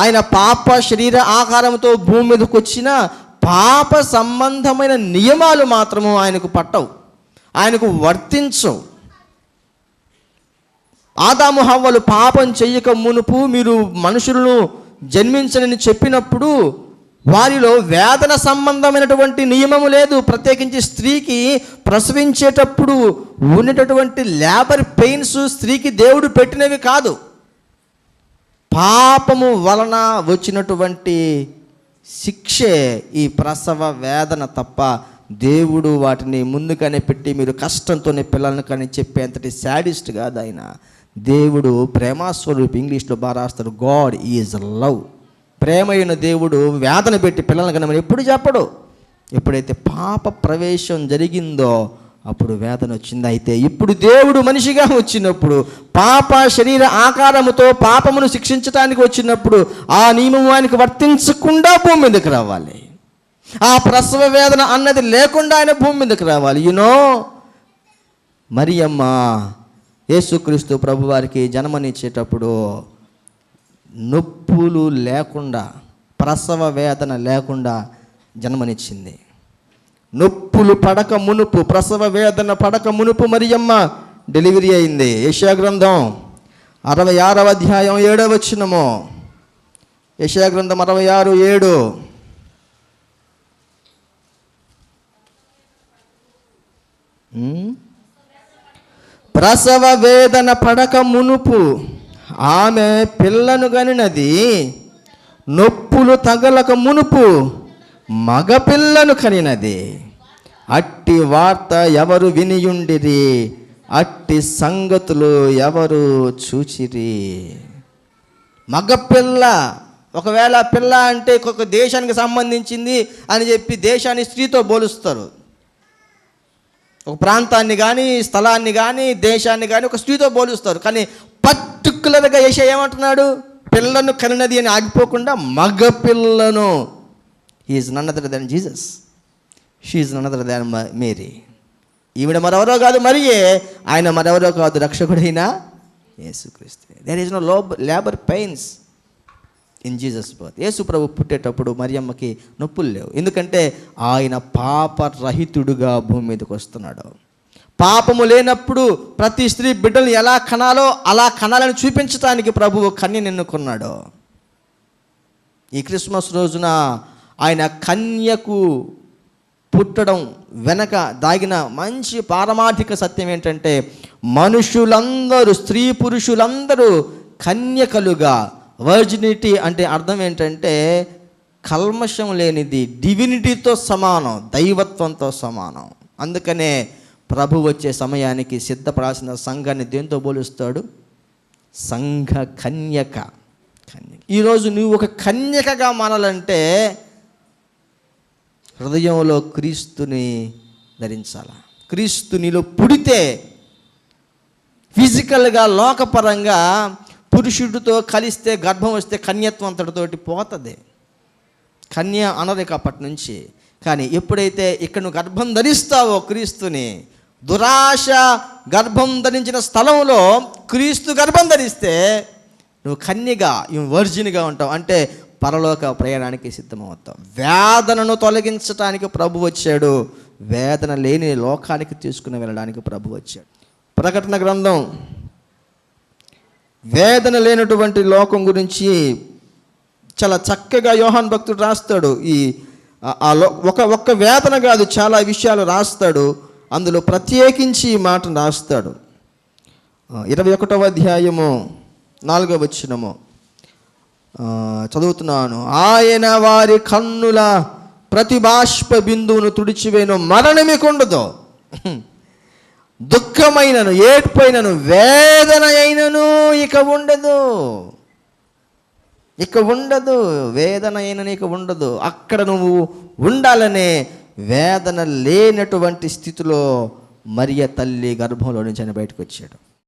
ఆయన పాప శరీర ఆకారంతో భూమి మీదకి వచ్చిన పాప సంబంధమైన నియమాలు మాత్రము ఆయనకు పట్టవు. ఆయనకు వర్తించవు. ఆదాము హవ్వలు పాపం చెయ్యక మునుపు మీరు మనుషులను జన్మించనని చెప్పినప్పుడు వారిలో వేదన సంబంధమైనటువంటి నియమము లేదు. ప్రత్యేకించి స్త్రీకి ప్రసవించేటప్పుడు ఉండేటటువంటి లేబర్ పెయిన్స్ స్త్రీకి దేవుడు పెట్టినవి కాదు. పాపము వలన వచ్చినటువంటి శిక్షే ఈ ప్రసవ వేదన తప్ప దేవుడు వాటిని ముందుగానే పెట్టి మీరు కష్టంతోనే పిల్లలను కానీ చెప్పేంతటి శాడిస్ట్ కాదు ఆయన. దేవుడు ప్రేమాస్వరూపి ఇంగ్లీష్లో బాగా రాస్తారు గాడ్ ఈజ్ లవ్ ప్రేమైన దేవుడు వేదన పెట్టి పిల్లలను కనమని ఎప్పుడు చెప్పడు. ఎప్పుడైతే పాప ప్రవేశం జరిగిందో అప్పుడు వేదన వచ్చింది. అయితే ఇప్పుడు దేవుడు మనిషిగా వచ్చినప్పుడు పాప శరీర ఆకారముతో పాపమును శిక్షించడానికి వచ్చినప్పుడు ఆ నియమం ఆయనకు వర్తించకుండా భూమి మీదకి రావాలి. ఆ ప్రసవ వేదన అన్నది లేకుండా ఆయన భూమి మీదకి రావాలి. యునో మరియమ్మ యేసుక్రీస్తు ప్రభువారికి జన్మనిచ్చేటప్పుడు నొప్పులు లేకుండా ప్రసవ వేదన లేకుండా జన్మనిచ్చింది. నొప్పులు పడక మునుపు ప్రసవ వేదన పడక మునుపు మరియమ్మ డెలివరీ అయింది. యశాగ్రంథం అరవై ఆరవ అధ్యాయం ఏడవ వచ్చినము యశాగ్రంథం అరవై ఆరు ఏడు. ప్రసవ వేదన పడక మునుపు ఆమె పిల్లను గనినది నొప్పులు తగలక మునుపు మగపిల్లను కనినది. అట్టి వార్త ఎవరు వినియుండిరి? అట్టి సంగతులు ఎవరు చూచిరి? మగపిల్ల ఒకవేళ పిల్ల అంటే ఒక దేశానికి సంబంధించింది అని చెప్పి దేశాన్ని స్త్రీతో పోలుస్తారు. ఒక ప్రాంతాన్ని కానీ స్థలాన్ని కానీ దేశాన్ని కానీ ఒక స్త్రీతో పోలుస్తారు. కానీ పర్టికులర్గా వేసే ఏమంటున్నాడు? పిల్లను కనినది అని ఆగిపోకుండా మగపిల్లను is none other than Jesus she none other than Mary ఈవిడ మరెవరో కాదు మరియే ఆయన మరెవరో కాదు రక్షకుడైన యేసుక్రీస్తు. There is no lo labour pains in Jesus birth యేసు ప్రభు పుట్టేటప్పుడు మరియమ్మకి నొప్పులు లేవు. ఎందుకంటే ఆయన పాపరహితుడుగా భూమి మీదకి వస్తున్నాడు. పాపము లేనప్పుడు ప్రతి స్త్రీ బిడ్డలు ఎలా కనాలో అలా కనాలని చూపించడానికి ప్రభువు కన్య నిన్నుకున్నాడు ఈ క్రిస్మస్ రోజున ఆయన కన్యకు పుట్టడం వెనక దాగిన మంచి పారమార్థిక సత్యం ఏంటంటే మనుషులందరూ స్త్రీ పురుషులందరూ కన్యకలుగా వర్జినిటీ అంటే అర్థం ఏంటంటే కల్మషం లేనిది డివినిటీతో సమానం దైవత్వంతో సమానం. అందుకనే ప్రభు వచ్చే సమయానికి సిద్ధపడాల్సిన సంఘాన్ని దేంతో పోలుస్తాడు? సంఘ కన్యక. కన్యక. ఈరోజు నువ్వు ఒక కన్యకగా మారాలంటే హృదయంలో క్రీస్తుని ధరించాల? క్రీస్తు నీలో పుడితే ఫిజికల్గా లోకపరంగా పురుషుడితో కలిస్తే గర్భం వస్తే కన్యత్వం అంతటితోటి పోతుంది. కన్య అనరిక అప్పటి నుంచి. కానీ ఎప్పుడైతే ఇక్కడ నువ్వు గర్భం ధరిస్తావో క్రీస్తుని దురాశ గర్భం ధరించిన స్థలంలో క్రీస్తు గర్భం ధరిస్తే నువ్వు కన్యగా వర్జిన్గా ఉంటావు. అంటే పరలోక ప్రయాణానికి సిద్ధమవుతాం. వేదనను తొలగించడానికి ప్రభు వచ్చాడు. వేదన లేని లోకానికి తీసుకుని వెళ్ళడానికి ప్రభు వచ్చాడు. ప్రకటన గ్రంథం. వేదన లేనటువంటి లోకం గురించి చాలా చక్కగా యోహాన్ భక్తుడు రాస్తాడు. ఈ ఆ- లో- ఒక ఒక్క వేదన కాదు చాలా విషయాలు రాస్తాడు. అందులో ప్రత్యేకించి ఈ మాట రాస్తాడు. ఇరవై ఒకటవ అధ్యాయము నాలుగవ వచ్చినము చదువుతున్నాను. ఆయన వారి కన్నుల ప్రతి బాష్ప బిందువును తుడిచివేను. మరణమికుండదు దుఃఖమైనను ఏడ్పోయినను వేదన అయినను ఇక ఉండదు. ఇక ఉండదు. వేదన అయినను ఇక ఉండదు. అక్కడ నువ్వు ఉండాలనే వేదన లేనటువంటి స్థితిలో మరియ తల్లి గర్భంలో నుంచి ఆయన బయటకు వచ్చాడు.